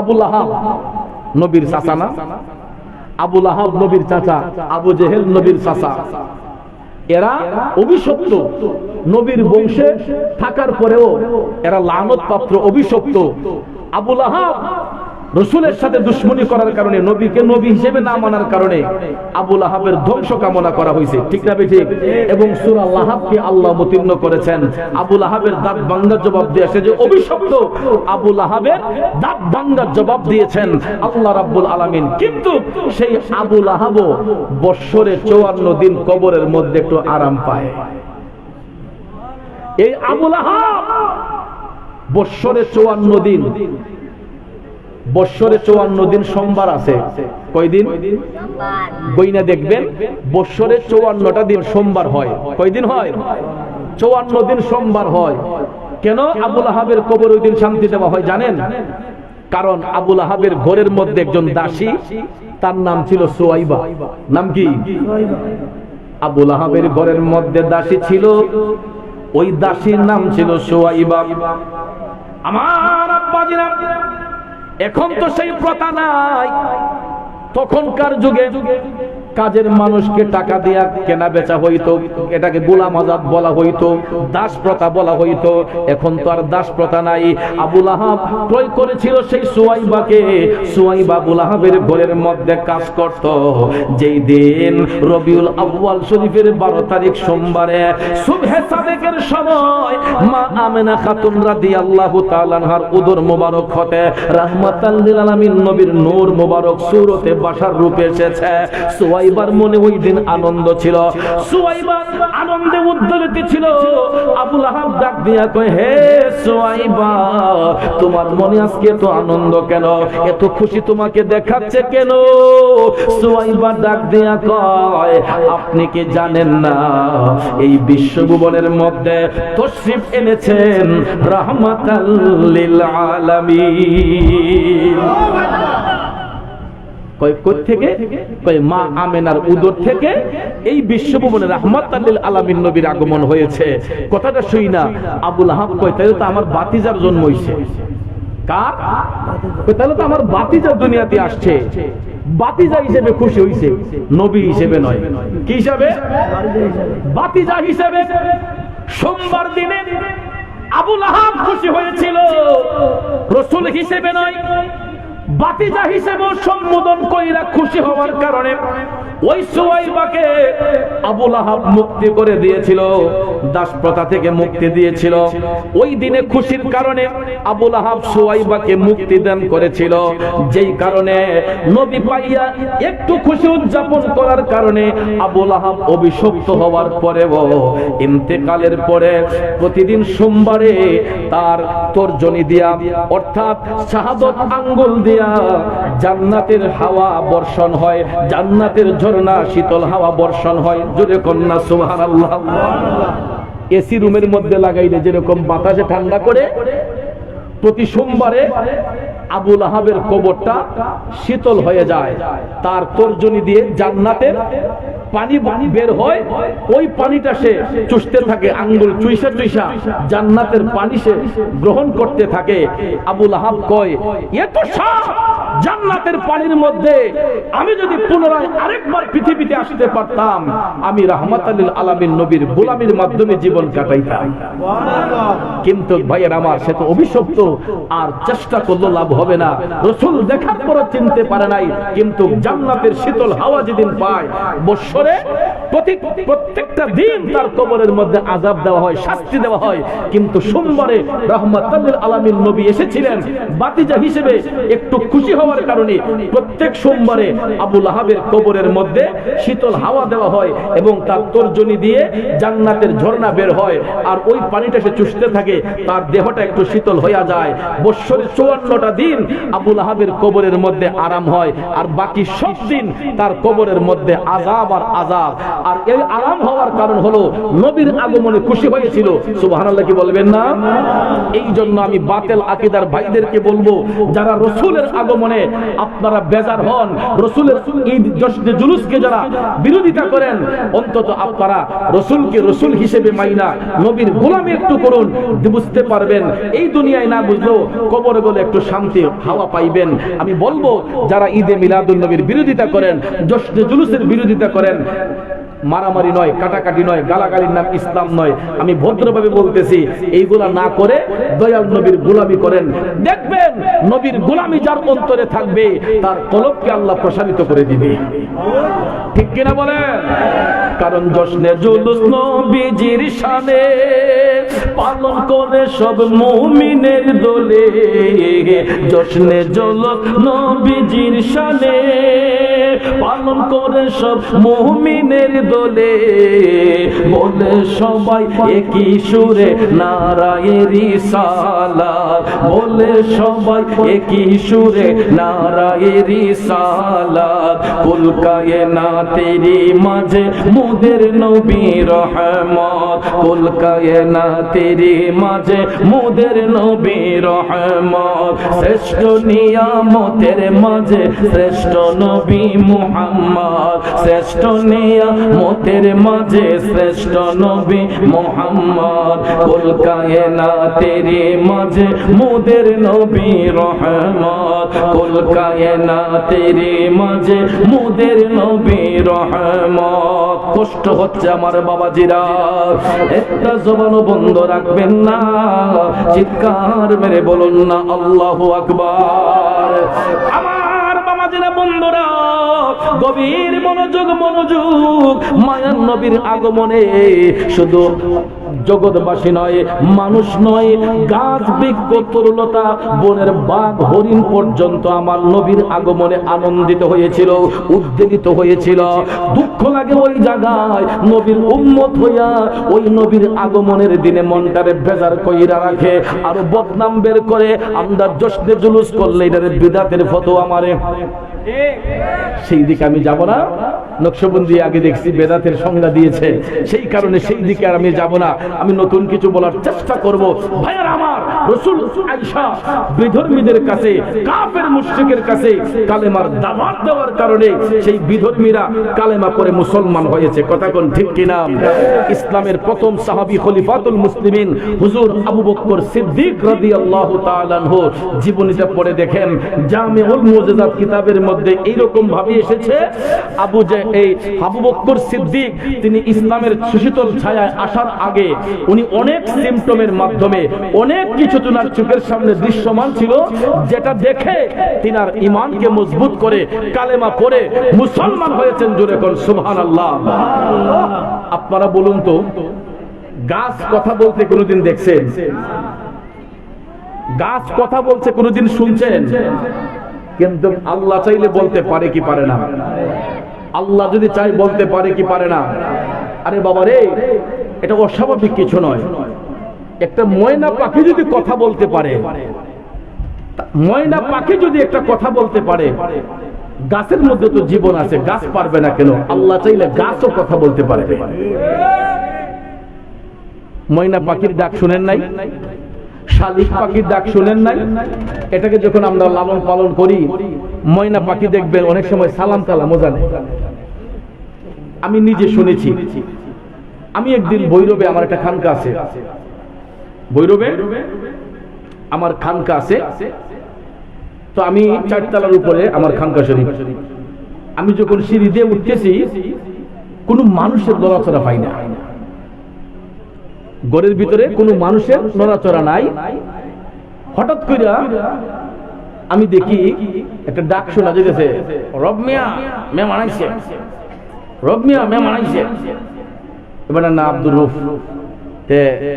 আবুল আহাব নবীর চাচা না? আবুল আহাব নবীর চাচা, আবু জেহেল নবীর চাচা। এরা অভিশপ্ত। নবীর বংশে থাকার পরেও এরা লানত পাত্র অভিশপ্ত। আবুল আহাব রসুলের সাথে দুশ্মনী করার কারণে, নবীকে নবী হিসেবে না মানার কারণে আবুল আহাবের ধ্বংস কামনা করা হয়েছে। ঠিক না ঠিক এবং সুরা লাহাবকে আল্লাহ অবতীর্ণ করেছেন। আবুল আহাবের দাঁত ভাঙ্গার জবাব দিয়েছে যে, অভিশপ্ত আবুল আহাবের দাঁত ভাঙ্গার জবাব দিয়েছেন আল্লাহ রাব্বুল আলামিন। কিন্তু সেই আবুল আহাবও বৎসরে চুয়ান্ন দিন কবরের মধ্যে একটু আরাম পায়। এই আবুল আহাব বৎসরে চুয়ান্ন দিন বৎসরে চুয়ান্ন দিন সোমবার আছে। কয়দিন? বইনা দেখবেন বৎসরে চৌয়ান্নটা দিন সোমবার হয়। কয়দিন হয়? চৌয়ান্ন দিন সোমবার হয়। কেন? আবুল আহাবের কবর ওই দিন শান্তি দেওয়া হয় জানেন? কারণ আবুল আহাবের ঘরের মধ্যে একজন দাসী তার নাম ছিল সোয়াইবা। নাম কি? আবুল আহাবের ঘরের মধ্যে দাসী ছিল। ওই দাসীর নাম ছিল সোয়াইবা। আমার আব্বাজিরা এখন তো সেই প্রথা নাই তখনকার যুগে কাজের মানুষকে টাকা দিয়া কেনা বেচা হইতো, এটাকে গোলাম আজাদ বলা হইতো দাস প্রথা বলা হইতো, এখন তো আর দাস প্রথা নাই। আবুল আহাব ক্রয় করেছিল সেই সুয়াইবাকে, সুয়াইবা আবুল আহাবের ঘরের মধ্যে কাজ করত। যেই দিন রবিউল আউয়াল শরীফের বারো তারিখ সোমবারে সুবহে সাদেকের সময় মা আমেনা খাতুন রাদিয়াল্লাহু তাআলা আনহার উদর মোবারক হতে রাহমাতাল লিল আলামিন, নবীর নূর মোবারক সুরতে বাসার রূপে এসেছে। সুয়াইবার মনে ওই দিন আনন্দ ছিল। সুয়াইবা আনন্দে উদ্দোলিত ছিল। আবুল আহাব ডাক দিয়া কয়, হে সুয়াইবা, তোমার মনে আজকে এত আনন্দ কেন? এত খুশি তোমাকে দেখাচ্ছে কেন? সুয়াইবা ডাক দিয়া কয়, আপনি কি জানেন না, এই বিশ্বভুবনের মধ্যে তশরিফ এনেছেন রাহমাতাল লিল আলামিন। উদর থেকে? এই আলামিন নবীর আগমন হয়েছে। কথাটা শুই না। আবুল তো আমার বাতিজার আমার বাতিজার দুনিয়াতে আসছে। বাতিজা হিসেবে খুশি নবী হিসেবে নয়। কি হিসাবে? বাতিজা হিসেবে। সোমবার দিনে আবুল আহাব খুশি হয়েছিল। রসুল হিসেবে নয়। বাতিজা হিসেবে সম্বোধন কইরা খুশি হওয়ার কারণে ওই সোয়াইবাকে আবুল আহাব মুক্তি করে দিয়েছিল দাস প্রথা থেকে মুক্তি দিয়েছিল। ওই দিনে খুশির কারণে আবুল আহাব সোয়াইবাকে মুক্তি দান করেছিল। যেই কারণে নবী পাইয়া একটু খুশি উদযাপন করার কারণে আবুল আহাব অভিশপ্ত হওয়ার পরেও ইন্তেকালের পরে প্রতিদিন সোমবারে তার তর্জনী দিয়া, অর্থাৎ শাহাদত আঙ্গুল দিয়া জান্নাতের হাওয়া বর্ষণ হয়, জান্নাতের ঝর্ণা শীতল হাওয়া বর্ষণ হয়। জোরে কন্যা, সুবহানাল্লাহ। এসি রুমের মধ্যে লাগাইলে যেরকম বাতাসে ঠান্ডা করে, প্রতি সোমবারে আবুল আহাবের কবরটা শীতল হয়ে যায়। তার তর্জনী দিয়ে জান্নাতের পানি বের হয়। ওই পানিটা সে চুষতে থাকে আঙ্গুল চুইসা চুইসা। জান্নাতের পানি সে গ্রহণ করতে থাকে। আবুল আহাব কয় এত সাপ জান্নাতের পানির মধ্যে আমি যদি পুনরায় আরেকবার পৃথিবীতে আসতে পারতাম আমি রাহমাত আলীল আলামিন নবীর গোলামির মাধ্যমে জীবন কাটাইতাম। কিন্তু ভাইয়ের আমার সে তো অভিশপ্ত আর চেষ্টা করল লাভ হবে না। রসুল দেখার পর চিনতে পারে নাই, কিন্তু জান্নাতের শীতল হাওয়া যেদিন পায়, বৎসরে প্রতি প্রত্যেকটা দিন তার কবরের মধ্যে আজাব দেওয়া হয়, শাস্তি দেওয়া হয়। কিন্তু সোমবারে রহমত আলামিন নবী এসেছিলেন, বাতিজা হিসেবে একটু খুশি হওয়ার কারণে প্রত্যেক সোমবারে আবুল আহাবের কবরের মধ্যে শীতল হাওয়া দেওয়া হয় এবং তার তর্জনী দিয়ে জান্নাতের ঝর্ণা বের হয়। আর ওই পানিটা সে চুষতে থাকে, তার দেহটা একটু শীতল হইয়া যায়। বৎসরের চুয়ান্নটা দিন আবুল আহাবের কবরের মধ্যে আরাম হয়, আর বাকি সব দিন তার কবরের মধ্যে আজাব আর আজাব আর এই আরাম হওয়ার কারণ হলো, নবীর আগমনে খুশি হয়েছিল। সুবহানাল্লাহ কি বলবেন না? এই জন্য আমি বাতেল আকিদার ভাইদেরকে বলব, যারা রসুলের আগমনে আপনারা বেজার হন, রসুলের ঈদ জশ্নে জুলুসকে যারা বিরোধিতা করেন, অন্তত আপনারা রসুলকে রসুল হিসেবে মাইনা, নবীর গোলামি একটু করুন, বুঝতে পারবেন। এই দুনিয়ায় না বুঝলেও কবরে গেলে একটু শান্তি প্রশান্তি হাওয়া পাইবেন। আমি বলব, যারা ঈদে মিলাদুল নবীর বিরোধিতা করেন, জশ্নে জুলুসের বিরোধিতা করেন মারামারি নয়, কাটাকাটি নয়, গালাগালির নাম ইসলাম নয়। আমি ভদ্রভাবে বলতেছি, এইগুলা না করে দয়াল নবীর গোলামি করেন। দেখবেন, নবীর গোলামি যার অন্তরে থাকবে, তার কলবকে আল্লাহ প্রসারিত করে দিবে। ঠিক কিনা বলেন? কারণ জশ্নে জুলুস নবীজির শানে পালন করে সব মুমিনের দোলে। জশ্নে জুলুস নবীজির শানে পালন করে সব মুমিনের দোলে। বলে সবাই একই সুরে নারায়েরি সালা বলে সবাই একই সুরে নারায়েরি সালা কুলকায়ে না তেরি মাঝে মুদের নবী রহমত। কুলকায়ে না তেরি মাঝে মুদের নবী রহমত। শ্রেষ্ঠ নিয়ামতের মাঝে শ্রেষ্ঠ নবী মুহাম্মদ শ্রেষ্ঠ নিয়ামতের মাঝে শ্রেষ্ঠ নবী মুহাম্মদ। কুলকায়ে না তেরি মাঝে মুদের নবী রহমত। কুলকায়ে না তেরি মাঝে মুদের নবী রহমত। কষ্ট হচ্ছে আমার বাবাজিরা, একটা জবানও বন্ধ রাখবেন না। চিৎকার মেরে বলুন না, আল্লাহ আকবার। আমার বাবাজিরা বন্ধুরা, গভীর মনোযোগ মনোযোগ, মায়ার নবীর আগমনে শুধু জগৎবাসী নয়, মানুষ নয়, গাছ, বৃক্ষ তরুলতা বনের বাঘ, হরিণ পর্যন্ত আমার নবীর আগমনে আনন্দিত হয়েছিল, উদ্বেলিত হয়েছিল। দুঃখ লাগে ওই জায়গায়, নবীর উম্মত হইয়া ওই নবীর আগমনের দিনে মনটারে বেজার কইরা রাখে, আর বদনাম বের করে, আমরা জশ্নে জুলুস করলে এটারে বিদাতের ফটো আমারে সেই দিকে আমি যাব না। নকশবন্দি আগে দেখছি বেদাতের সংজ্ঞা দিয়েছে। সেই কারণে সেই দিকে আর আমি যাব না। আমি নতুন কিছু বলার চেষ্টা করব। ভাইয়ার আমার রসুল আইসা বিধর্মীদের কাছে, কাফের মুশরিকের কাছে কালেমার দাওয়াত দেওয়ার কারণে সেই বিধর্মীরা কালেমা পরে মুসলমান হয়েছে। কথা কোন ঠিক কিনা? ইসলামের প্রথম সাহাবী খলিফাতুল মুসলিমিন হুজুর আবু বকর সিদ্দিক রাদিয়াল্লাহু তাআলা আনহু জীবনীটা পড়ে দেখেন। জামিউল মুজিজাত কিতাবের মধ্যে এইরকম ভাবে এসেছে, আবু যে এই আবু বকর সিদ্দিক তিনি ইসলামের সুশীতল ছায়ায় আসার আগে উনি অনেক সিমটমের মাধ্যমে অনেক কিছু তিনার চোখের সামনে দৃশ্যমান ছিল, যেটা দেখে তিনার ইমানকে মজবুত করে, কালেমা পড়ে মুসলমান হয়েছেন জোরে কোন সুবহানাল্লাহ। আপনারা বলুন তো, গাছ কথা বলতে কোনোদিন দেখছেন? গাছ কথা বলছে কোনোদিন শুনছেন? কিন্তু আল্লাহ চাইলে বলতে পারে কি পারে না। আল্লাহ যদি চাই বলতে পারে কি পারে না। আরে বাবা রে এটা অস্বাভাবিক কিছু নয়। একটা ময়না পাখি যদি কথা বলতে পারে ময়না পাখি যদি একটা কথা বলতে পারে, গাছের মধ্যে তো জীবন আছে, গাছ পারবে না কেন? আল্লাহ চাইলে গাছও কথা বলতে পারবে ময়না পাখির ডাক শুনেন নাই? শালিক পাখির ডাক শুনেন নাই? এটাকে যখন আমরা লালন পালন করি, ময়না পাখি দেখবেন অনেক সময় সালাম কালাম জানে। আমি নিজে শুনেছি। আমি একদিন ভৈরবে আমার একটা খানকা আছে। ভৈরবে আমার খানকা আছে। তো আমি চারতলার উপরে আমার খানকা শরীফ। আমি যখন সিঁড়ি দিয়ে উঠতেছি, কোনো মানুষের নড়াচড়া পাই না। ঘরের ভিতরে কোনো মানুষের নড়াচড়া নাই। হঠাৎ করে আমি দেখি একটা ডাক শোনা যেতেছে রব মিয়া মেম আনাইছে রব মিয়া মেম আনাইছে এবার না আব্দুর রুফ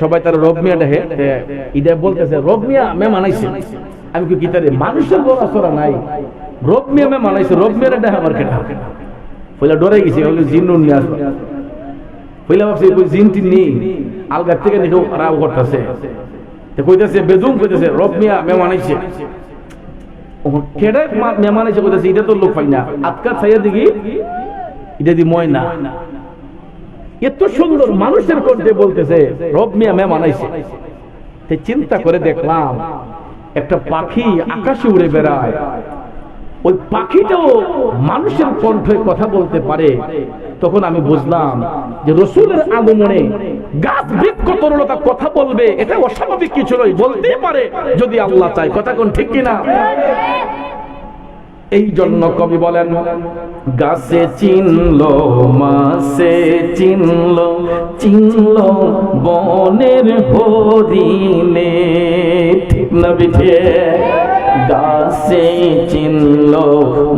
সবাই তার রব মিয়া দেখে ইদা বলতেছে, রব মিয়া মেম আনাইছে আমি কি কিতারে মানুষের নড়াচড়া নাই। রব মিয়া মেম আনাইছে রব মিয়া দেখে আমার কেটা। পয়লা ডরে গেছি বলে জিন্নুন নিয়ে আসবে পয়লা ভাবছি কই জিন টিন নেই, আলগার থেকে দেখো রাও করতেছে। তে কইতেছে বেদুম কইতেছে, রব মিয়া মেহমান আইছে ওহন কেডা মেহমান আইছে কইতেছে এটা তো লোক পাই না। আজকাল ছাইয়া দিগি এটা দি ময়না। এত সুন্দর মানুষের কণ্ঠে বলতেছে, রব মিয়া মেহমান আইছে তে চিন্তা করে দেখলাম, একটা পাখি আকাশে উড়ে বেড়ায়। ওই পাখিটাও মানুষের কণ্ঠে কথা বলতে পারে। তখন আমি বুঝলাম যে রসুলের আগমনে গাছ বৃক্ষ তরলতা কথা বলবে, এটা অস্বাভাবিক কিছু নয় বলতে পারে যদি আল্লাহ চায়। কথা কোন ঠিক কিনা? এই জন্য কবি বলেন, গাছে চিনল মাসে চিনল চিনল বনের হরিণে। ঠিক না বিঠে? গাছে চিনল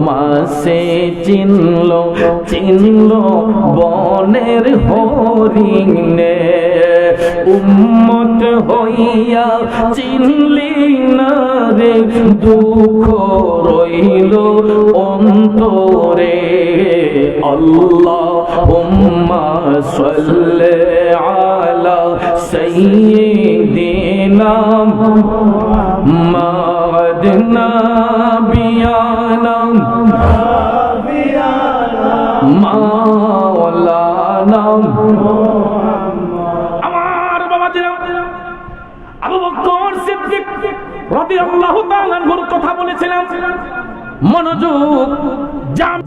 মাসে চিনল চিনল বনের হরিণে। উম্মত হইয়া চিনলি না রে, দুঃখ রইল অন্তরে। আল্লাহ হুম্মা সাল্লি আলা সাইয়্যিদিনা মাওলানা বিয়ানা মাওলানা কথা বলেছিলাম। মনোযোগ